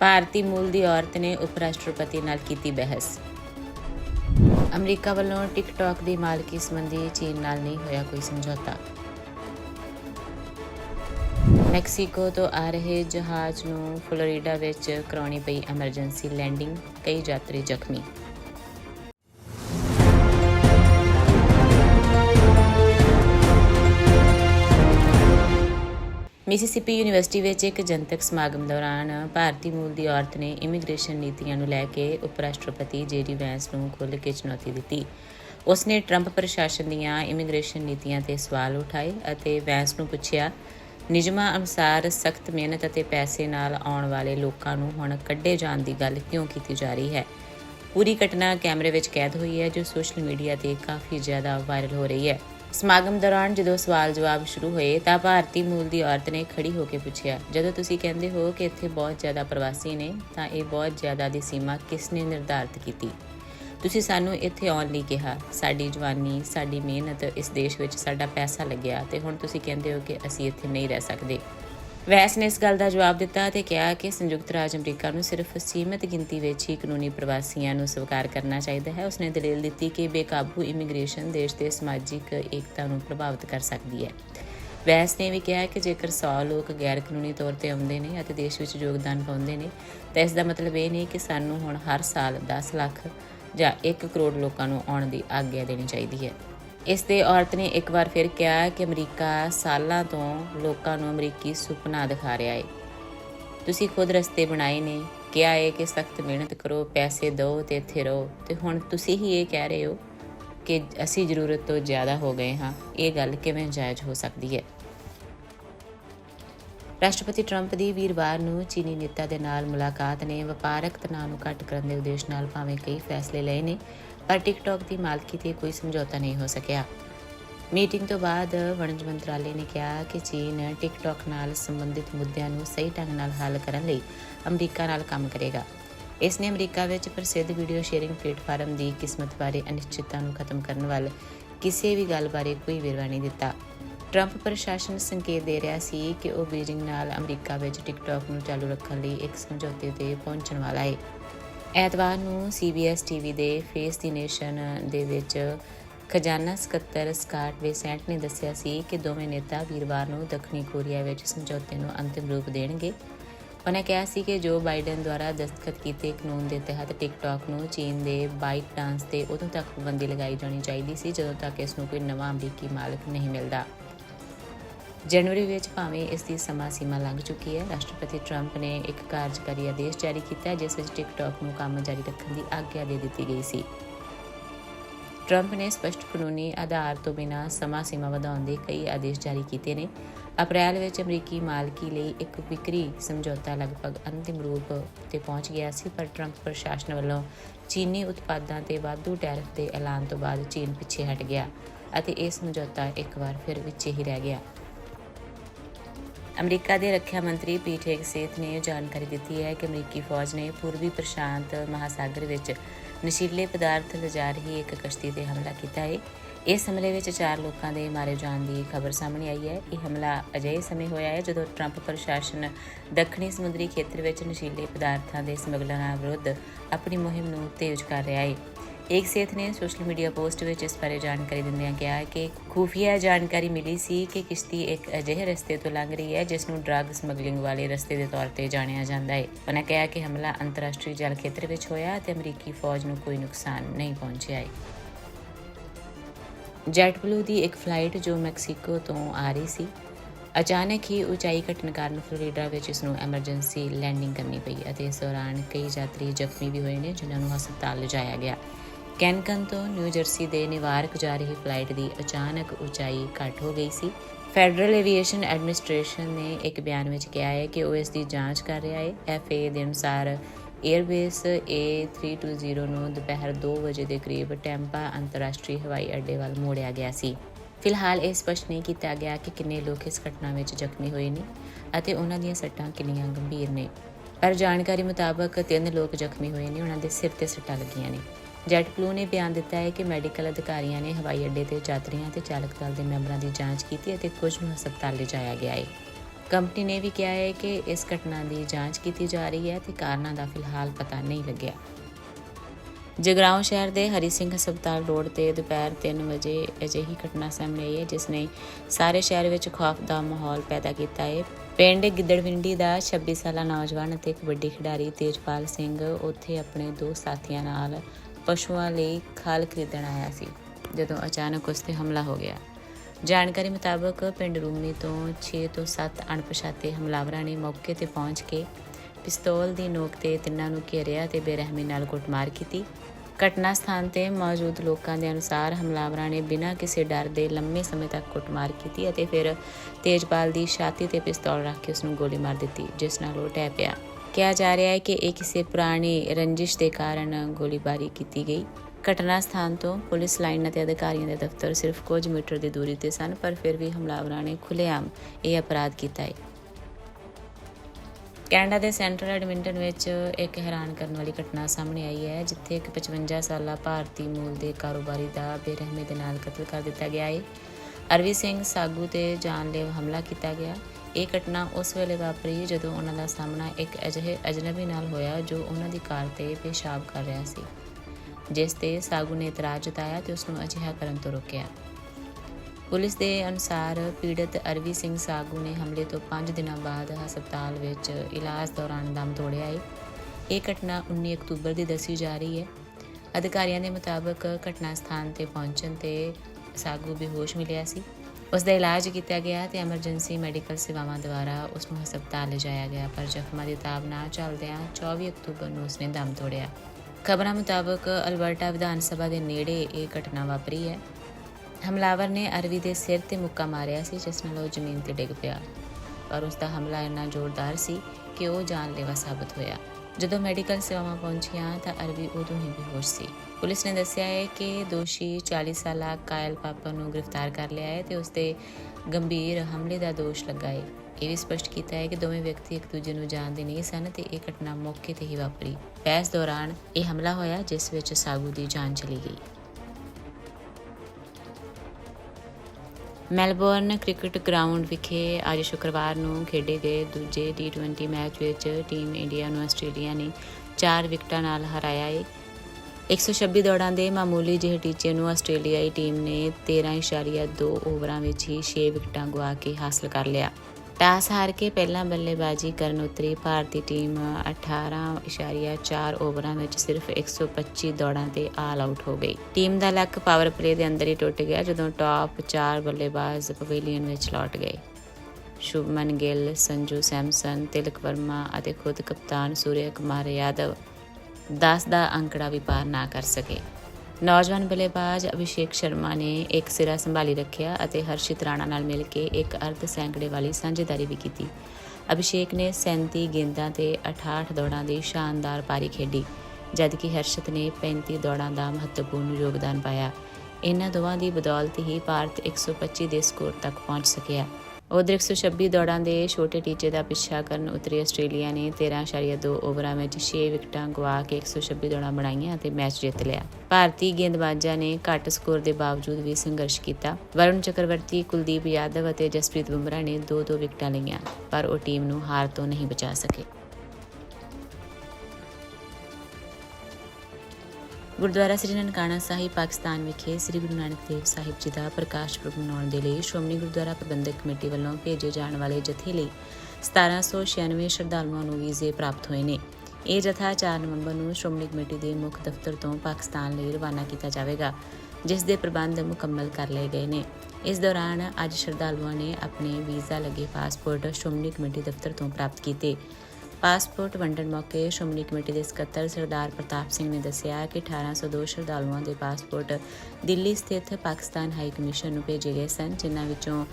ਭਾਰਤੀ ਮੂਲ ਦੀ ਔਰਤ ਨੇ ਉਪ ਰਾਸ਼ਟਰਪਤੀ ਨਾਲ ਕੀਤੀ ਬਹਿਸ। ਅਮਰੀਕਾ ਵੱਲੋਂ ਟਿਕਟੌਕ ਦੀ ਮਾਲਕੀ ਸੰਬੰਧੀ ਚੀਨ ਨਾਲ ਨਹੀਂ ਹੋਇਆ ਕੋਈ ਸਮਝੌਤਾ। ਮੈਕਸੀਕੋ ਤੋਂ ਆ ਰਹੇ ਜਹਾਜ਼ ਨੂੰ ਫਲੋਰੀਡਾ ਵਿੱਚ ਕਰਾਉਣੀ ਪਈ ਐਮਰਜੈਂਸੀ ਲੈਂਡਿੰਗ, ਕਈ ਯਾਤਰੀ ਜ਼ਖਮੀ। ਮਿਸਿਸਿਪੀ ਯੂਨੀਵਰਸਿਟੀ ਵਿੱਚ ਇੱਕ ਜਨਤਕ ਸਮਾਗਮ ਦੌਰਾਨ ਭਾਰਤੀ ਮੂਲ ਦੀ ਔਰਤ ਨੇ ਇਮੀਗ੍ਰੇਸ਼ਨ ਨੀਤੀਆਂ ਨੂੰ ਲੈ ਕੇ ਉਪ ਰਾਸ਼ਟਰਪਤੀ ਜੇਡੀ ਵੈਂਸ ਨੂੰ ਖੁੱਲ੍ਹ ਕੇ ਚੁਣੌਤੀ ਦਿੱਤੀ। ਉਸਨੇ ਟਰੰਪ ਪ੍ਰਸ਼ਾਸਨ ਦੀਆਂ ਇਮੀਗ੍ਰੇਸ਼ਨ ਨੀਤੀਆਂ ਤੇ ਸਵਾਲ ਉਠਾਏ ਅਤੇ ਵੈਂਸ ਨੂੰ ਪੁੱਛਿਆ, ਨਿਯਮਾਂ ਅਨੁਸਾਰ ਸਖਤ ਮਿਹਨਤ ਅਤੇ ਪੈਸੇ ਨਾਲ ਆਉਣ ਵਾਲੇ ਲੋਕਾਂ ਨੂੰ ਹੁਣ ਕੱਢੇ ਜਾਣ ਦੀ ਗੱਲ ਕਿਉਂ ਕੀਤੀ ਜਾ ਰਹੀ ਹੈ? ਪੂਰੀ ਘਟਨਾ ਕੈਮਰੇ ਵਿੱਚ ਕੈਦ ਹੋਈ ਹੈ, ਜੋ ਸੋਸ਼ਲ ਮੀਡੀਆ ਤੇ ਕਾਫੀ ਜ਼ਿਆਦਾ ਵਾਇਰਲ ਹੋ ਰਹੀ ਹੈ। ਸਮਾਗਮ ਦੌਰਾਨ ਜਦੋਂ ਸਵਾਲ ਜਵਾਬ ਸ਼ੁਰੂ ਹੋਏ ਤਾਂ ਭਾਰਤੀ ਮੂਲ ਦੀ ਔਰਤ ਨੇ ਖੜੀ ਹੋ ਕੇ ਪੁੱਛਿਆ, ਜਦੋਂ ਤੁਸੀਂ ਕਹਿੰਦੇ ਹੋ ਕਿ ਇੱਥੇ ਬਹੁਤ ਜ਼ਿਆਦਾ ਪ੍ਰਵਾਸੀ ਨੇ, ਤਾਂ ਇਹ ਬਹੁਤ ਜ਼ਿਆਦਾ ਦੀ ਸੀਮਾ ਕਿਸ ਨੇ ਨਿਰਧਾਰਤ ਕੀਤੀ? ਤੁਸੀਂ ਸਾਨੂੰ ਇੱਥੇ ਆਉਣ ਲਈ ਕਿਹਾ, ਸਾਡੀ ਜਵਾਨੀ, ਸਾਡੀ ਮਿਹਨਤ, ਇਸ ਦੇਸ਼ ਵਿੱਚ ਸਾਡਾ ਪੈਸਾ ਲੱਗਿਆ ਤੇ ਹੁਣ ਤੁਸੀਂ ਕਹਿੰਦੇ ਹੋ ਕਿ ਅਸੀਂ ਇੱਥੇ ਨਹੀਂ ਰਹਿ ਸਕਦੇ। ਵੈਸ ਨੇ ਇਸ ਗੱਲ ਦਾ ਜਵਾਬ ਦਿੱਤਾ ਤੇ ਕਿਹਾ ਕਿ ਸੰਯੁਕਤ ਰਾਜ ਅਮਰੀਕਾ ਨੂੰ ਸਿਰਫ ਸੀਮਿਤ ਗਿਣਤੀ ਵਿੱਚ ਹੀ ਕਾਨੂੰਨੀ ਪ੍ਰਵਾਸੀਆਂ ਨੂੰ ਸਵੀਕਾਰ ਕਰਨਾ ਚਾਹੀਦਾ ਹੈ। ਉਸਨੇ ਦਲੀਲ ਦਿੱਤੀ ਕਿ ਬੇਕਾਬੂ ਇਮੀਗ੍ਰੇਸ਼ਨ ਦੇਸ਼ ਦੇ ਸਮਾਜਿਕ ਏਕਤਾ ਨੂੰ ਪ੍ਰਭਾਵਿਤ ਕਰ ਸਕਦੀ ਹੈ। ਵੈਸ ਨੇ ਵੀ ਕਿਹਾ ਕਿ ਜੇਕਰ 100 ਲੋਕ ਗੈਰ ਕਾਨੂੰਨੀ ਤੌਰ ਤੇ ਆਉਂਦੇ ਨੇ ਅਤੇ ਦੇਸ਼ ਵਿੱਚ ਯੋਗਦਾਨ ਪਾਉਂਦੇ ਨੇ, ਤਾਂ ਇਸ ਦਾ ਮਤਲਬ ਇਹ ਨਹੀਂ ਕਿ ਸਾਨੂੰ ਹੁਣ ਹਰ ਸਾਲ 10 ਲੱਖ ਜਾਂ 1 ਕਰੋੜ ਲੋਕਾਂ ਨੂੰ ਆਉਣ ਦੀ ਆਗਿਆ ਦੇਣੀ ਚਾਹੀਦੀ ਹੈ। ਇਸ ਤੇ ਔਰਤ ਨੇ ਇੱਕ ਵਾਰ ਫਿਰ ਕਿਹਾ ਕਿ ਅਮਰੀਕਾ ਸਾਲਾਂ ਤੋਂ ਲੋਕਾਂ ਨੂੰ ਅਮਰੀਕੀ ਸੁਪਨਾ ਦਿਖਾ ਰਿਹਾ ਹੈ ਤੁਸੀਂ ਖੁਦ ਰਸਤੇ ਬਣਾਏ ਨੇ, ਕਿਹਾ ਹੈ ਕਿ ਸਖਤ ਮਿਹਨਤ ਕਰੋ, ਪੈਸੇ ਦਿਓ ਤੇ ਇੱਥੇ ਰਹੋ। ਤੇ ਹੁਣ ਤੁਸੀਂ ਹੀ ਇਹ ਕਹਿ ਰਹੇ ਹੋ ਕਿ ਅਸੀਂ ਜ਼ਰੂਰਤ ਤੋਂ ਜ਼ਿਆਦਾ ਹੋ ਗਏ ਹਾਂ। ਇਹ ਗੱਲ ਕਿਵੇਂ ਜਾਇਜ਼ ਹੋ ਸਕਦੀ ਹੈ? ਰਾਸ਼ਟਰਪਤੀ ਟਰੰਪ ਦੀ ਵੀਰਵਾਰ ਨੂੰ ਚੀਨੀ ਨੇਤਾ ਦੇ ਨਾਲ ਮੁਲਾਕਾਤ ਨੇ। ਵਪਾਰਕ ਤਣਾਅ ਨੂੰ ਘੱਟ ਕਰਨ ਦੇ ਉਦੇਸ਼ ਨਾਲ ਭਾਵੇਂ ਕਈ ਫੈਸਲੇ ਲਏ ਨੇ ਪਰ ਟਿਕਟੌਕ ਦੀ ਮਾਲਕੀ ਤੇ ਕੋਈ ਸਮਝੌਤਾ ਨਹੀਂ ਹੋ ਸਕਿਆ। ਮੀਟਿੰਗ ਤੋਂ ਬਾਅਦ ਵਣਜ ਮੰਤਰਾਲੇ ਨੇ ਕਿਹਾ ਕਿ ਚੀਨ ਟਿਕਟੌਕ ਨਾਲ ਸੰਬੰਧਿਤ ਮੁੱਦਿਆਂ ਨੂੰ ਸਹੀ ਢੰਗ ਨਾਲ ਹੱਲ ਕਰਨ ਲਈ ਅਮਰੀਕਾ ਨਾਲ ਕੰਮ ਕਰੇਗਾ। ਇਸ ਨੇ ਅਮਰੀਕਾ ਵਿੱਚ ਪ੍ਰਸਿੱਧ ਵੀਡੀਓ ਸ਼ੇਅਰਿੰਗ ਪਲੇਟਫਾਰਮ ਦੀ ਕਿਸਮਤ ਬਾਰੇ ਅਨਿਸ਼ਚਿਤਤਾ ਨੂੰ ਖਤਮ ਕਰਨ ਵੱਲ ਕਿਸੇ ਵੀ ਗੱਲ ਬਾਰੇ ਕੋਈ ਵੇਰਵਾ ਨਹੀਂ ਦਿੱਤਾ। ਟਰੰਪ ਪ੍ਰਸ਼ਾਸਨ ਸੰਕੇਤ ਦੇ ਰਿਹਾ ਸੀ ਕਿ ਉਹ ਬੀਜਿੰਗ ਨਾਲ ਅਮਰੀਕਾ ਵਿੱਚ ਟਿਕਟੌਕ ਨੂੰ ਚਾਲੂ ਰੱਖਣ ਲਈ ਇੱਕ ਸਮਝੌਤੇ ਤੇ ਪਹੁੰਚਣ ਵਾਲਾ ਹੈ। ਐਤਵਾਰ ਨੂੰ CBS TV ਦੇ ਫੇਸ ਦੀ ਨੇਸ਼ਨ ਦੇ ਵਿੱਚ ਖਜ਼ਾਨਾ ਸਕੱਤਰ ਸਕਾਟ ਵੇਸੈਂਟ ਨੇ ਦੱਸਿਆ ਸੀ ਕਿ ਦੋਵੇਂ ਨੇਤਾ ਵੀਰਵਾਰ ਨੂੰ ਦੱਖਣੀ ਕੋਰੀਆ ਵਿੱਚ ਸਮਝੌਤੇ ਨੂੰ ਅੰਤਿਮ ਰੂਪ ਦੇਣਗੇ। ਉਹਨਾਂ ਕਿਹਾ ਸੀ ਕਿ ਜੋ ਬਾਈਡਨ ਦੁਆਰਾ ਦਸਤਖਤ ਕੀਤੇ ਕਾਨੂੰਨ ਦੇ ਤਹਿਤ ਟਿਕਟੌਕ ਨੂੰ ਚੀਨ ਦੇ ਬਾਈਟ ਡਾਂਸ ਤੇ ਉਦੋਂ ਤੱਕ ਪਾਬੰਦੀ ਲਗਾਈ ਜਾਣੀ ਚਾਹੀਦੀ ਸੀ, ਜਦੋਂ ਤੱਕ ਇਸ ਨੂੰ ਕੋਈ ਨਵਾਂ ਅਮਰੀਕੀ ਮਾਲਕ ਨਹੀਂ ਮਿਲਦਾ। ਜਨਵਰੀ ਵਿੱਚ ਭਾਵੇਂ ਇਸ ਦੀ ਸਮਾਂ ਸੀਮਾ ਲੰਘ ਚੁੱਕੀ ਹੈ, ਰਾਸ਼ਟਰਪਤੀ ਟਰੰਪ ਨੇ ਇੱਕ ਕਾਰਜਕਾਰੀ ਆਦੇਸ਼ ਜਾਰੀ ਕੀਤਾ, ਜਿਸ ਵਿੱਚ ਟਿਕਟੌਕ ਨੂੰ ਕੰਮ ਜਾਰੀ ਰੱਖਣ ਦੀ ਆਗਿਆ ਦੇ ਦਿੱਤੀ ਗਈ ਸੀ। ਟਰੰਪ ਨੇ ਸਪਸ਼ਟ ਕਾਨੂੰਨੀ ਆਧਾਰ ਤੋਂ ਬਿਨਾਂ ਸਮਾਂ ਸੀਮਾ ਵਧਾਉਣ ਦੇ ਕਈ ਆਦੇਸ਼ ਜਾਰੀ ਕੀਤੇ ਨੇ। ਅਪ੍ਰੈਲ ਵਿੱਚ ਅਮਰੀਕੀ ਮਾਲਕੀ ਲਈ ਇੱਕ ਵਿਕਰੀ ਸਮਝੌਤਾ ਲਗਭਗ ਅੰਤਿਮ ਰੂਪ ਤੇ ਪਹੁੰਚ ਗਿਆ ਸੀ, ਪਰ ਟਰੰਪ ਪ੍ਰਸ਼ਾਸਨ ਵੱਲੋਂ ਚੀਨੀ ਉਤਪਾਦਾਂ ਤੇ ਵਾਧੂ ਟੈਰਿਫ ਦੇ ਐਲਾਨ ਤੋਂ ਬਾਅਦ ਚੀਨ ਪਿੱਛੇ ਹਟ ਗਿਆ ਅਤੇ ਇਹ ਸਮਝੌਤਾ ਇੱਕ ਵਾਰ ਫਿਰ ਵਿੱਚ ਹੀ ਰਹਿ ਗਿਆ। ਅਮਰੀਕਾ ਦੇ ਰੱਖਿਆ ਮੰਤਰੀ ਪੀਟ ਹੈਗਸੇਥ ਨੇ ਜਾਣਕਾਰੀ ਦਿੱਤੀ ਹੈ ਕਿ ਅਮਰੀਕੀ ਫੌਜ ਨੇ ਪੂਰਬੀ ਪ੍ਰਸ਼ਾਂਤ ਮਹਾਸਾਗਰ ਵਿੱਚ ਨਸ਼ੀਲੇ ਪਦਾਰਥ ਲਿਜਾ ਰਹੀ ਇੱਕ ਕਸ਼ਤੀ ਤੇ ਹਮਲਾ ਕੀਤਾ ਹੈ। ਇਸ ਹਮਲੇ ਵਿੱਚ ਚਾਰ ਲੋਕਾਂ ਦੇ ਮਾਰੇ ਜਾਣ ਦੀ ਖਬਰ ਸਾਹਮਣੇ ਆਈ ਹੈ। ਇਹ ਹਮਲਾ ਅਜਿਹੇ ਸਮੇਂ ਹੋਇਆ ਹੈ ਜਦੋਂ ਟਰੰਪ ਪ੍ਰਸ਼ਾਸਨ ਦੱਖਣੀ ਸਮੁੰਦਰੀ ਖੇਤਰ ਵਿੱਚ ਨਸ਼ੀਲੇ ਪਦਾਰਥਾਂ ਦੇ ਸਮਗਲਰਾਂ ਵਿਰੁੱਧ ਆਪਣੀ ਮੁਹਿੰਮ ਨੂੰ ਤੇਜ਼ ਕਰ ਰਿਹਾ ਹੈ। ਇੱਕ ਸੇਥ ਨੇ ਸੋਸ਼ਲ ਮੀਡੀਆ ਪੋਸਟ ਵਿੱਚ ਇਸ ਬਾਰੇ ਜਾਣਕਾਰੀ ਦਿੰਦਿਆਂ ਕਿਹਾ ਕਿ ਖੂਫੀਆ ਜਾਣਕਾਰੀ ਮਿਲੀ ਸੀ ਕਿ ਕਿਸ਼ਤੀ ਇੱਕ ਅਜਿਹੇ ਰਸਤੇ ਤੋਂ ਲੰਘ ਰਹੀ ਹੈ ਜਿਸ ਨੂੰ ਡਰੱਗ ਸਮਗਲਿੰਗ ਵਾਲੇ ਰਸਤੇ ਦੇ ਤੌਰ ਤੇ ਜਾਣਿਆ ਜਾਂਦਾ ਹੈ ਉਹਨਾਂ ਕਿਹਾ ਕਿ ਹਮਲਾ ਅੰਤਰਰਾਸ਼ਟਰੀ ਜਲ ਖੇਤਰ ਵਿੱਚ ਹੋਇਆ ਅਤੇ ਅਮਰੀਕੀ ਫੌਜ ਨੂੰ ਕੋਈ ਨੁਕਸਾਨ ਨਹੀਂ ਪਹੁੰਚਿਆ ਹੈ ਜੈਟ ਬਲੂ ਦੀ ਇੱਕ ਫਲਾਈਟ ਜੋ ਮੈਕਸੀਕੋ ਤੋਂ ਆ ਰਹੀ ਸੀ ਅਚਾਨਕ ਹੀ ਉਚਾਈ ਘਟਣ ਕਾਰਨ ਫਲੋਰੀਡਾ ਵਿੱਚ ਇਸ ਨੂੰ ਐਮਰਜੈਂਸੀ ਲੈਂਡਿੰਗ ਕਰਨੀ ਪਈ ਅਤੇ ਇਸ ਦੌਰਾਨ ਕਈ ਯਾਤਰੀ ਜ਼ਖਮੀ ਵੀ ਹੋਏ ਨੇ ਜਿਨ੍ਹਾਂ ਨੂੰ ਹਸਪਤਾਲ ਲਿਜਾਇਆ ਗਿਆ ਕੈਨਕਨ ਤੋਂ ਨਿਊ ਜਰਸੀ ਦੇ ਨਿਵਾਰਕ ਜਾ ਰਹੀ ਫਲਾਈਟ ਦੀ ਅਚਾਨਕ ਉਚਾਈ ਘਟ ਹੋ ਗਈ ਸੀ। ਫੈਡਰਲ ਏਵੀਏਸ਼ਨ ਐਡਮਿਨਿਸਟ੍ਰੇਸ਼ਨ ਨੇ ਇੱਕ ਬਿਆਨ ਵਿੱਚ ਕਿਹਾ ਹੈ ਕਿ ਉਹ ਇਸ ਦੀ ਜਾਂਚ ਕਰ ਰਿਹਾ ਹੈ। ਐਫਏ ਦੇ ਅਨੁਸਾਰ 에ਅਰਬੇਸ A320 ਨੂੰ ਦੁਪਹਿਰ 2 ਵਜੇ ਦੇ ਕਰੀਬ ਟੈਂਪਾ ਅੰਤਰਰਾਸ਼ਟਰੀ ਹਵਾਈ ਅੱਡੇ ਵੱਲ ਮੋੜਿਆ ਗਿਆ ਸੀ। ਫਿਲਹਾਲ ਇਹ ਸਪਸ਼ਟ ਨਹੀਂ ਕੀਤਾ ਗਿਆ ਕਿ ਕਿੰਨੇ ਲੋਕ ਇਸ ਘਟਨਾ ਵਿੱਚ ਜ਼ਖਮੀ ਹੋਏ ਨੇ ਅਤੇ ਉਹਨਾਂ ਦੀਆਂ ਸੱਟਾਂ ਕਿੰਨੀਆਂ ਗੰਭੀਰ ਨੇ। ਪਰ ਜਾਣਕਾਰੀ ਮੁਤਾਬਕ ਤਿੰਨ ਲੋਕ ਜ਼ਖਮੀ ਹੋਏ ਨੇ, ਉਹਨਾਂ ਦੇ ਸਿਰ ਤੇ ਸੱਟਾਂ ਲੱਗੀਆਂ ਨੇ। ਜੈਟ ਬਲੂ ਨੇ ਬਿਆਨ ਦਿੱਤਾ ਹੈ ਕਿ ਮੈਡੀਕਲ ਅਧਿਕਾਰੀਆਂ ਨੇ ਹਵਾਈ ਅੱਡੇ ਤੇ ਯਾਤਰੀਆਂ ਤੇ ਚਾਲਕ ਦਲ ਦੇ ਮੈਂਬਰਾਂ ਦੀ ਜਾਂਚ ਕੀਤੀ ਅਤੇ ਕੁਝ ਨੂੰ ਹਸਪਤਾਲ ਲਿਜਾਇਆ ਗਿਆ ਹੈ। ਕੰਪਨੀ ਨੇ ਵੀ ਕਿਹਾ ਹੈ ਕਿ ਇਸ ਘਟਨਾ ਦੀ ਜਾਂਚ ਕੀਤੀ ਜਾ ਰਹੀ ਹੈ ਤੇ ਕਾਰਨਾਂ ਦਾ ਫਿਲਹਾਲ ਪਤਾ ਨਹੀਂ ਲੱਗਿਆ। ਜਗਰਾਉਂ ਸ਼ਹਿਰ ਦੇ ਹਰੀ ਸਿੰਘ ਹਸਪਤਾਲ ਰੋਡ ਤੇ ਦੁਪਹਿਰ 3 ਵਜੇ ਅਜਿਹੀ ਘਟਨਾ ਸਾਹਮਣੇ ਆਈ ਹੈ, ਜਿਸ ਨੇ ਸਾਰੇ ਸ਼ਹਿਰ ਵਿੱਚ ਖੌਫ ਦਾ ਮਾਹੌਲ ਪੈਦਾ ਕੀਤਾ ਹੈ। ਪਿੰਡ ਗਿੱਦੜਵਿੰਡੀ ਦਾ 26 ਸਾਲਾ ਨੌਜਵਾਨ ਅਤੇ ਕਬੱਡੀ ਖਿਡਾਰੀ ਤੇਜਪਾਲ ਸਿੰਘ, ਉੱਥੇ ਆਪਣੇ ਦੋ ਸਾਥੀਆਂ ਨਾਲ ਪਸ਼ੂਆਂ ਲਈ ਖਾਲ ਖਰੀਦਣ ਆਇਆ ਸੀ, ਜਦੋਂ ਅਚਾਨਕ ਉਸ ਤੇ ਹਮਲਾ ਹੋ ਗਿਆ। ਜਾਣਕਾਰੀ ਮੁਤਾਬਕ ਪਿੰਡ ਰੂਮੀ ਤੋਂ 6 ਤੋਂ 7 ਅਣਪਛਾਤੇ ਹਮਲਾਵਰਾਂ ਨੇ ਮੌਕੇ ਤੇ ਪਹੁੰਚ ਕੇ ਪਿਸਤੌਲ ਦੀ ਨੋਕ ਤੇ ਤਿੰਨਾਂ ਨੂੰ ਘੇਰਿਆ ਤੇ ਬੇਰਹਿਮੀ ਨਾਲ ਕੁੱਟਮਾਰ ਕੀਤੀ। ਘਟਨਾ ਸਥਾਨ ਤੇ ਮੌਜੂਦ ਲੋਕਾਂ ਦੇ ਅਨੁਸਾਰ ਹਮਲਾਵਰਾਂ ਨੇ ਬਿਨਾਂ ਕਿਸੇ ਡਰ ਦੇ ਲੰਮੇ ਸਮੇਂ ਤੱਕ ਕੁੱਟਮਾਰ ਕੀਤੀ ਅਤੇ ਫਿਰ ਤੇਜਪਾਲ ਦੀ ਛਾਤੀ ਤੇ ਪਿਸਤੌਲ ਰੱਖ ਕੇ ਉਸ ਨੂੰ ਗੋਲੀ ਮਾਰ ਦਿੱਤੀ, ਜਿਸ ਨਾਲ ਉਹ ਟਹਿ ਪਿਆ। ਕਿਹਾ ਜਾ ਰਿਹਾ ਹੈ ਕਿ ਇਹ ਕਿਸੇ ਪੁਰਾਣੀ ਰੰਜਿਸ਼ ਦੇ ਕਾਰਨ ਗੋਲੀਬਾਰੀ ਕੀਤੀ ਗਈ। ਘਟਨਾ ਸਥਾਨ ਤੋਂ ਪੁਲਿਸ ਲਾਈਨ ਅਤੇ ਅਧਿਕਾਰੀਆਂ ਦੇ ਦਫ਼ਤਰ ਸਿਰਫ ਕੁਝ ਮੀਟਰ ਦੀ ਦੂਰੀ ਤੇ ਸਨ, ਪਰ ਫਿਰ ਵੀ ਹਮਲਾਵਰਾਂ ਨੇ ਖੁੱਲ੍ਹੇਆਮ ਇਹ ਅਪਰਾਧ ਕੀਤਾ ਹੈ। ਕੈਨੇਡਾ ਦੇ ਸੈਂਟਰਲ ਐਡਮਿੰਟਨ ਵਿੱਚ ਇੱਕ ਹੈਰਾਨ ਕਰਨ ਵਾਲੀ ਘਟਨਾ ਸਾਹਮਣੇ ਆਈ ਹੈ, ਜਿੱਥੇ ਇੱਕ 55 ਸਾਲਾ ਭਾਰਤੀ ਮੂਲ ਦੇ ਕਾਰੋਬਾਰੀ ਦਾ ਬੇਰਹਿਮੀ ਦੇ ਨਾਲ ਕਤਲ ਕਰ ਦਿੱਤਾ ਗਿਆ ਹੈ। ਅਰਵੀ ਸਿੰਘ ਸਾਗੂ ਤੇ ਜਾਨਲੇਵਾ ਹਮਲਾ ਕੀਤਾ ਗਿਆ। ਇਹ ਘਟਨਾ ਉਸ ਵੇਲੇ ਵਾਪਰੀ ਜਦੋਂ ਉਹਨਾਂ ਦਾ ਸਾਹਮਣਾ ਇੱਕ ਅਜਿਹੇ ਅਜਨਬੀ ਨਾਲ ਹੋਇਆ ਜੋ ਉਹਨਾਂ ਦੀ ਕਾਰ ਤੇ ਪੇਸ਼ਾਬ ਕਰ ਰਿਹਾ ਸੀ, ਜਿਸ ਤੇ ਸਾਗੂ ਨੇ ਇਤਰਾਜ਼ ਜਤਾਇਆ ਤੇ ਉਸ ਨੂੰ ਅਜਿਹਾ ਕਰਨ ਤੋਂ ਰੋਕਿਆ। ਪੁਲਿਸ ਦੇ ਅਨੁਸਾਰ ਪੀੜਤ ਅਰਵੀ ਸਿੰਘ ਸਾਗੂ ਨੇ ਹਮਲੇ ਤੋਂ 5 ਦਿਨਾਂ ਬਾਅਦ ਹਸਪਤਾਲ ਵਿੱਚ ਇਲਾਜ ਦੌਰਾਨ ਦਮ ਤੋੜਿਆ ਹੈ। ਇਹ ਘਟਨਾ 19 ਅਕਤੂਬਰ ਦੀ ਦੱਸੀ ਜਾ ਰਹੀ ਹੈ। ਅਧਿਕਾਰੀਆਂ ਦੇ ਮੁਤਾਬਕ ਘਟਨਾ ਸਥਾਨ ਤੇ ਪਹੁੰਚਣ ਤੇ ਸਾਗੂ ਬੇਹੋਸ਼ ਮਿਲਿਆ ਸੀ। ਉਸ ਦਾ ਇਲਾਜ ਕੀਤਾ ਗਿਆ ਤੇ ਐਮਰਜੈਂਸੀ ਮੈਡੀਕਲ ਸੇਵਾਵਾਂ ਦੁਆਰਾ ਉਸ ਨੂੰ ਹਸਪਤਾਲ ਲਿਜਾਇਆ ਗਿਆ, ਪਰ ਜ਼ਖਮਾਂ ਦੀ ਤਾਬ ਨਾ ਚੱਲਦਿਆਂ 24 ਅਕਤੂਬਰ ਨੂੰ ਉਸਨੇ ਦਮ ਤੋੜਿਆ। ਖਬਰਾਂ ਮੁਤਾਬਕ ਅਲਬਰਟਾ ਵਿਧਾਨ ਸਭਾ ਦੇ ਨੇੜੇ ਇਹ ਘਟਨਾ ਵਾਪਰੀ ਹੈ। ਹਮਲਾਵਰ ਨੇ ਅਰਵੀ ਦੇ ਸਿਰ ਤੇ ਮੁੱਕਾ ਮਾਰਿਆ ਸੀ, ਜਿਸ ਨਾਲ ਉਹ ਜ਼ਮੀਨ ਤੇ ਡਿੱਗ ਪਿਆ। ਪਰ ਉਸ ਦਾ ਹਮਲਾ ਇੰਨਾ ਜ਼ੋਰਦਾਰ ਸੀ ਕਿ ਉਹ ਜਾਨਲੇਵਾ ਸਾਬਤ ਹੋਇਆ। ਜਦੋਂ ਮੈਡੀਕਲ ਸੇਵਾਵਾਂ ਪਹੁੰਚੀਆਂ ਤਾਂ ਅਰਵੀ ਉਦੋਂ ਹੀ ਬੇਹੋਸ਼ ਸੀ। ਪੁਲਿਸ ਨੇ ਦੱਸਿਆ ਹੈ ਕਿ ਦੋਸ਼ੀ 40 ਸਾਲਾ ਕਾਇਲ ਪਾਪਾ ਨੂੰ ਗ੍ਰਿਫਤਾਰ ਕਰ ਲਿਆ ਹੈ ਤੇ ਉਸ ਤੇ ਗੰਭੀਰ ਹਮਲੇ ਦਾ ਦੋਸ਼ ਲੱਗਾ ਹੈ। ਇਹ ਵੀ ਸਪਸ਼ਟ ਕੀਤਾ ਹੈ ਕਿ ਦੋਵੇਂ ਵਿਅਕਤੀ ਇੱਕ ਦੂਜੇ ਨੂੰ ਜਾਣਦੇ ਨਹੀਂ ਸਨ ਤੇ ਇਹ ਘਟਨਾ ਮੌਕੇ ਤੇ ਹੀ ਵਾਪਰੀ। ਬਹਿਸ ਦੌਰਾਨ ਇਹ ਹਮਲਾ ਹੋਇਆ, ਜਿਸ ਵਿੱਚ ਸਾਗੂ ਦੀ ਜਾਨ ਚਲੀ ਗਈ। ਮੈਲਬੌਰਨ ਕ੍ਰਿਕਟ ਗਰਾਊਂਡ ਵਿਖੇ ਅੱਜ ਸ਼ੁੱਕਰਵਾਰ ਨੂੰ ਖੇਡੇ ਗਏ ਦੂਜੇ ਟੀ20 ਮੈਚ ਵਿੱਚ ਟੀਮ ਇੰਡੀਆ ਨੂੰ ਆਸਟ੍ਰੇਲੀਆ ਨੇ 4 ਵਿਕਟਾਂ ਨਾਲ ਹਰਾਇਆ ਹੈ 126 ਦੌੜਾਂ ਦੇ ਮਾਮੂਲੀ ਜਿਹੇ ਟੀਚੇ ਨੂੰ ਆਸਟ੍ਰੇਲੀਆਈ ਟੀਮ ਨੇ 13.2 ਓਵਰਾਂ ਵਿੱਚ ਹੀ 6 ਵਿਕਟਾਂ ਗਵਾ ਕੇ ਹਾਸਲ ਕਰ ਲਿਆ। ਟਾਸ ਹਾਰ ਕੇ ਪਹਿਲਾਂ ਬੱਲੇਬਾਜ਼ੀ ਕਰਨ ਉਤਰੀ। ਭਾਰਤੀ ਟੀਮ 18.4 ਓਵਰਾਂ ਵਿੱਚ ਸਿਰਫ 125 ਦੌੜਾਂ ਤੇ ਆਲ ਆਊਟ ਹੋ ਗਈ। ਟੀਮ ਦਾ ਲੱਕ ਪਾਵਰ ਪਲੇ ਦੇ ਅੰਦਰ ਹੀ ਟੁੱਟ ਗਿਆ, ਜਦੋਂ ਟਾਪ 4 ਬੱਲੇਬਾਜ਼ ਪਵੇਲੀਅਨ ਵਿੱਚ ਲੌਟ ਗਏ। ਸ਼ੁਭਮਨ ਗਿੱਲ, ਸੰਜੂ ਸੈਮਸਨ, ਤਿਲਕ ਵਰਮਾ ਅਤੇ ਖੁਦ ਕਪਤਾਨ ਸੂਰਿਆ ਕੁਮਾਰ ਯਾਦਵ 10 ਦਾ ਅੰਕੜਾ ਵੀ ਪਾਰ ਨਾ ਕਰ ਸਕੇ। ਨੌਜਵਾਨ ਬੱਲੇਬਾਜ਼ ਅਭਿਸ਼ੇਕ ਸ਼ਰਮਾ ਨੇ ਇੱਕ ਸਿਰਾ ਸੰਭਾਲੀ ਰੱਖਿਆ ਅਤੇ ਹਰਸ਼ਿਤ ਰਾਣਾ ਨਾਲ ਮਿਲ ਕੇ ਇੱਕ ਅਰਧ ਸੈਂਕੜੇ ਵਾਲੀ ਸਾਂਝੇਦਾਰੀ ਵੀ ਕੀਤੀ। ਅਭਿਸ਼ੇਕ ਨੇ 37 ਗੇਂਦਾਂ ਤੇ 68 ਦੌੜਾਂ ਦੀ ਸ਼ਾਨਦਾਰ ਪਾਰੀ ਖੇਡੀ, ਜਦਕਿ ਹਰਸ਼ਿਤ ਨੇ 35 ਦੌੜਾਂ ਦਾ ਮਹੱਤਵਪੂਰਨ ਯੋਗਦਾਨ ਪਾਇਆ। ਇਹਨਾਂ ਦੋਵਾਂ ਦੀ ਬਦੌਲਤ ਹੀ ਭਾਰਤ 125 ਦੇ ਸਕੋਰ ਤੱਕ ਪਹੁੰਚ ਸਕਿਆ। ਉਧਰ 126 ਦੌੜਾਂ ਦੇ ਛੋਟੇ ਟੀਚੇ ਦਾ ਪਿੱਛਾ ਕਰਨ ਉਤਰੀ ਆਸਟ੍ਰੇਲੀਆ ਨੇ 13.2 ਓਵਰਾਂ ਵਿੱਚ 6 ਵਿਕਟਾਂ ਗਵਾ ਕੇ 126 ਦੌੜਾਂ ਬਣਾਈਆਂ ਅਤੇ ਮੈਚ ਜਿੱਤ ਲਿਆ। ਭਾਰਤੀ ਗੇਂਦਬਾਜ਼ਾਂ ਨੇ ਘੱਟ ਸਕੋਰ ਦੇ ਬਾਵਜੂਦ ਵੀ ਸੰਘਰਸ਼ ਕੀਤਾ। ਵਰੁਣ ਚੱਕਰਵਰਤੀ, ਕੁਲਦੀਪ ਯਾਦਵ ਅਤੇ ਜਸਪ੍ਰੀਤ ਬੁਮਰਾਹ ਨੇ ਦੋ ਦੋ ਵਿਕਟਾਂ ਲਈਆਂ, ਪਰ ਉਹ ਟੀਮ ਨੂੰ ਹਾਰ ਤੋਂ ਨਹੀਂ ਬਚਾ ਸਕੇ। ਗੁਰਦੁਆਰਾ ਸ੍ਰੀ ਨਨਕਾਣਾ ਸਾਹਿਬ, ਪਾਕਿਸਤਾਨ ਵਿਖੇ ਸ੍ਰੀ ਗੁਰੂ ਨਾਨਕ ਦੇਵ ਸਾਹਿਬ ਜੀ ਦਾ ਪ੍ਰਕਾਸ਼ ਪੁਰਬ ਮਨਾਉਣ ਦੇ ਲਈ ਸ਼੍ਰੋਮਣੀ ਗੁਰਦੁਆਰਾ ਪ੍ਰਬੰਧਕ ਕਮੇਟੀ ਵੱਲੋਂ ਭੇਜੇ ਜਾਣ ਵਾਲੇ ਜਥੇ ਲਈ 1796 ਸ਼ਰਧਾਲੂਆਂ ਨੂੰ ਵੀਜ਼ੇ ਪ੍ਰਾਪਤ ਹੋਏ ਨੇ। ਇਹ ਜਥਾ 4 ਨਵੰਬਰ ਨੂੰ ਸ਼੍ਰੋਮਣੀ ਕਮੇਟੀ ਦੇ ਮੁੱਖ ਦਫ਼ਤਰ ਤੋਂ ਪਾਕਿਸਤਾਨ ਲਈ ਰਵਾਨਾ ਕੀਤਾ ਜਾਵੇਗਾ, ਜਿਸ ਦੇ ਪ੍ਰਬੰਧ ਮੁਕੰਮਲ ਕਰ ਲਏ ਗਏ ਨੇ। ਇਸ ਦੌਰਾਨ ਅੱਜ ਸ਼ਰਧਾਲੂਆਂ ਨੇ ਆਪਣੇ ਵੀਜ਼ਾ ਲੱਗੇ ਪਾਸਪੋਰਟ ਸ਼੍ਰੋਮਣੀ ਕਮੇਟੀ ਦਫ਼ਤਰ ਤੋਂ ਪ੍ਰਾਪਤ ਕੀਤੇ। ਪਾਸਪੋਰਟ ਵੰਡਣ ਮੌਕੇ ਸ਼੍ਰੋਮਣੀ ਕਮੇਟੀ ਦੇ ਸਕੱਤਰ ਸਰਦਾਰ ਪ੍ਰਤਾਪ ਸਿੰਘ ਨੇ ਦੱਸਿਆ ਕਿ 1802 ਸ਼ਰਧਾਲੂਆਂ ਦੇ ਪਾਸਪੋਰਟ ਦਿੱਲੀ ਸਥਿਤ ਪਾਕਿਸਤਾਨ ਹਾਈ ਕਮਿਸ਼ਨ ਨੂੰ ਭੇਜੇ ਗਏ ਸਨ, ਜਿਨ੍ਹਾਂ ਵਿੱਚੋਂ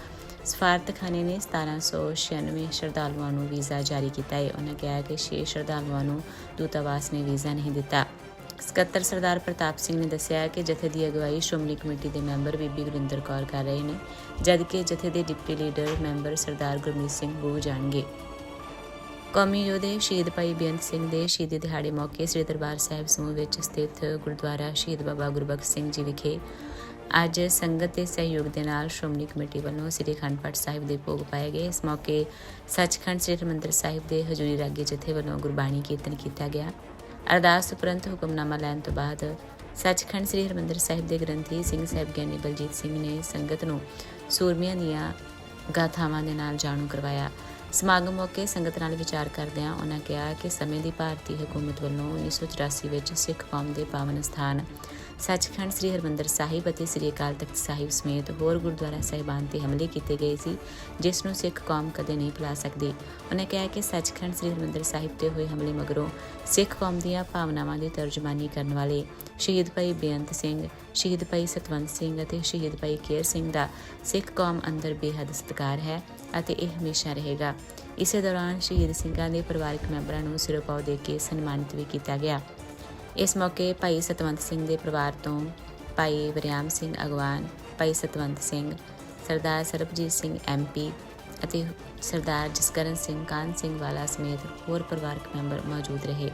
ਸਫਾਰਤਖਾਨੇ ਨੇ 1796 ਸ਼ਰਧਾਲੂਆਂ ਨੂੰ ਵੀਜ਼ਾ ਜਾਰੀ ਕੀਤਾ। ਹੈ ਉਹਨਾਂ ਕਿਹਾ ਕਿ 6 ਸ਼ਰਧਾਲੂਆਂ ਨੂੰ ਦੂਤਾਵਾਸ ਨੇ ਵੀਜ਼ਾ ਨਹੀਂ ਦਿੱਤਾ। ਸਕੱਤਰ ਸਰਦਾਰ ਪ੍ਰਤਾਪ ਸਿੰਘ ਨੇ ਦੱਸਿਆ ਕਿ ਜਥੇ ਦੀ ਅਗਵਾਈ ਸ਼੍ਰੋਮਣੀ ਕਮੇਟੀ ਦੇ ਮੈਂਬਰ ਬੀਬੀ ਗੁਰਿੰਦਰ ਕੌਰ ਕਰ ਰਹੇ ਨੇ, ਜਦਕਿ ਜਥੇ ਦੇ deputy leader member Sardar Gurmeet Singh ਬੂ ਜਾਣਗੇ। ਕੌਮੀ ਯੋਧੇ ਸ਼ਹੀਦ ਭਾਈ ਬੇਅੰਤ ਸਿੰਘ ਦੇ ਸ਼ਹੀਦੀ ਦਿਹਾੜੇ ਮੌਕੇ ਸ੍ਰੀ ਦਰਬਾਰ ਸਾਹਿਬ ਸਮੂਹ ਵਿੱਚ ਸਥਿਤ ਗੁਰਦੁਆਰਾ ਸ਼ਹੀਦ ਬਾਬਾ ਗੁਰਬਖਸ਼ ਸਿੰਘ ਜੀ ਵਿਖੇ ਅੱਜ ਸੰਗਤ ਦੇ ਸਹਿਯੋਗ ਦੇ ਨਾਲ ਸ਼੍ਰੋਮਣੀ ਕਮੇਟੀ ਵੱਲੋਂ ਸ੍ਰੀ ਅਖੰਡ ਪਾਠ ਸਾਹਿਬ ਦੇ ਭੋਗ ਪਾਏ ਗਏ। ਇਸ ਮੌਕੇ ਸੱਚਖੰਡ ਸ੍ਰੀ ਹਰਿਮੰਦਰ ਸਾਹਿਬ ਦੇ ਹਜ਼ੂਰੀ ਰਾਗੀ ਜਥੇ ਵੱਲੋਂ ਗੁਰਬਾਣੀ ਕੀਰਤਨ ਕੀਤਾ ਗਿਆ। ਅਰਦਾਸ ਉਪਰੰਤ ਹੁਕਮਨਾਮਾ ਲੈਣ ਤੋਂ ਬਾਅਦ ਸੱਚਖੰਡ ਸ੍ਰੀ ਹਰਿਮੰਦਰ ਸਾਹਿਬ ਦੇ ਗ੍ਰੰਥੀ ਸਿੰਘ ਸਾਹਿਬ ਗਿਆਨੀ ਬਲਜੀਤ ਸਿੰਘ ਨੇ ਸੰਗਤ ਨੂੰ ਸੂਰਮਿਆਂ ਦੀਆਂ ਗਾਥਾਵਾਂ ਦੇ ਨਾਲ ਜਾਣੂ ਕਰਵਾਇਆ। ਸਮਾਗਮ ਮੌਕੇ ਸੰਗਤ ਨਾਲ ਵਿਚਾਰ ਕਰਦਿਆਂ ਉਹਨਾਂ ਕਿਹਾ ਕਿ ਸਮੇਂ ਦੀ ਭਾਰਤੀ ਹਕੂਮਤ ਵੱਲੋਂ 1984 ਵਿੱਚ ਸਿੱਖ ਕੌਮ ਦੇ ਪਾਵਨ ਸਥਾਨ ਸੱਚਖੰਡ ਸ੍ਰੀ ਹਰਿਮੰਦਰ ਸਾਹਿਬ ਅਤੇ ਸ੍ਰੀ ਅਕਾਲ ਤਖਤ ਸਾਹਿਬ ਸਮੇਤ ਹੋਰ ਗੁਰਦੁਆਰਾ ਸਾਹਿਬਾਨ ਤੇ ਹਮਲੇ ਕੀਤੇ ਗਏ ਸੀ, ਜਿਸ ਨੂੰ ਸਿੱਖ ਕੌਮ ਕਦੇ ਨਹੀਂ ਭੁਲਾ ਸਕਦੀ। ਉਹਨਾਂ ਕਿਹਾ ਕਿ ਸੱਚਖੰਡ ਸ੍ਰੀ ਹਰਿਮੰਦਰ ਸਾਹਿਬ ਤੇ ਹੋਏ ਹਮਲੇ ਮਗਰੋਂ ਸਿੱਖ ਕੌਮ ਦੀਆਂ ਭਾਵਨਾਵਾਂ ਦੀ ਤਰਜਮਾਨੀ ਕਰਨ ਵਾਲੇ ਸ਼ਹੀਦ ਭਾਈ ਬੇਅੰਤ ਸਿੰਘ, ਸ਼ਹੀਦ ਭਾਈ ਸਤਵੰਤ ਸਿੰਘ ਅਤੇ ਸ਼ਹੀਦ ਭਾਈ ਕੇਰ ਸਿੰਘ ਦਾ ਸਿੱਖ ਕੌਮ ਅੰਦਰ ਬੇਹੱਦ ਸਤਿਕਾਰ ਹੈ ਅਤੇ ਇਹ ਹਮੇਸ਼ਾ ਰਹੇਗਾ। ਇਸੇ ਦੌਰਾਨ ਸ਼ਹੀਦ ਸਿੰਘਾਂ ਦੇ ਪਰਿਵਾਰਕ ਮੈਂਬਰਾਂ ਨੂੰ ਸਿਰੋਪਾਓ ਦੇ ਕੇ ਸਨਮਾਨਿਤ ਵੀ ਕੀਤਾ ਗਿਆ। ਇਸ ਮੌਕੇ ਭਾਈ ਸਤਵੰਤ ਸਿੰਘ ਦੇ ਪਰਿਵਾਰ ਤੋਂ ਭਾਈ ਵਰਿਆਮ ਸਿੰਘ ਅਗਵਾਨ, ਭਾਈ ਸਤਵੰਤ ਸਿੰਘ, ਸਰਦਾਰ ਸਰਬਜੀਤ ਸਿੰਘ ਐਮਪੀ ਅਤੇ ਸਰਦਾਰ ਜਸਕਰਨ ਸਿੰਘ ਕਾਨ ਸਿੰਘ ਵਾਲਾ ਸਮੇਤ ਹੋਰ ਪਰਿਵਾਰਕ ਮੈਂਬਰ ਮੌਜੂਦ ਰਹੇ।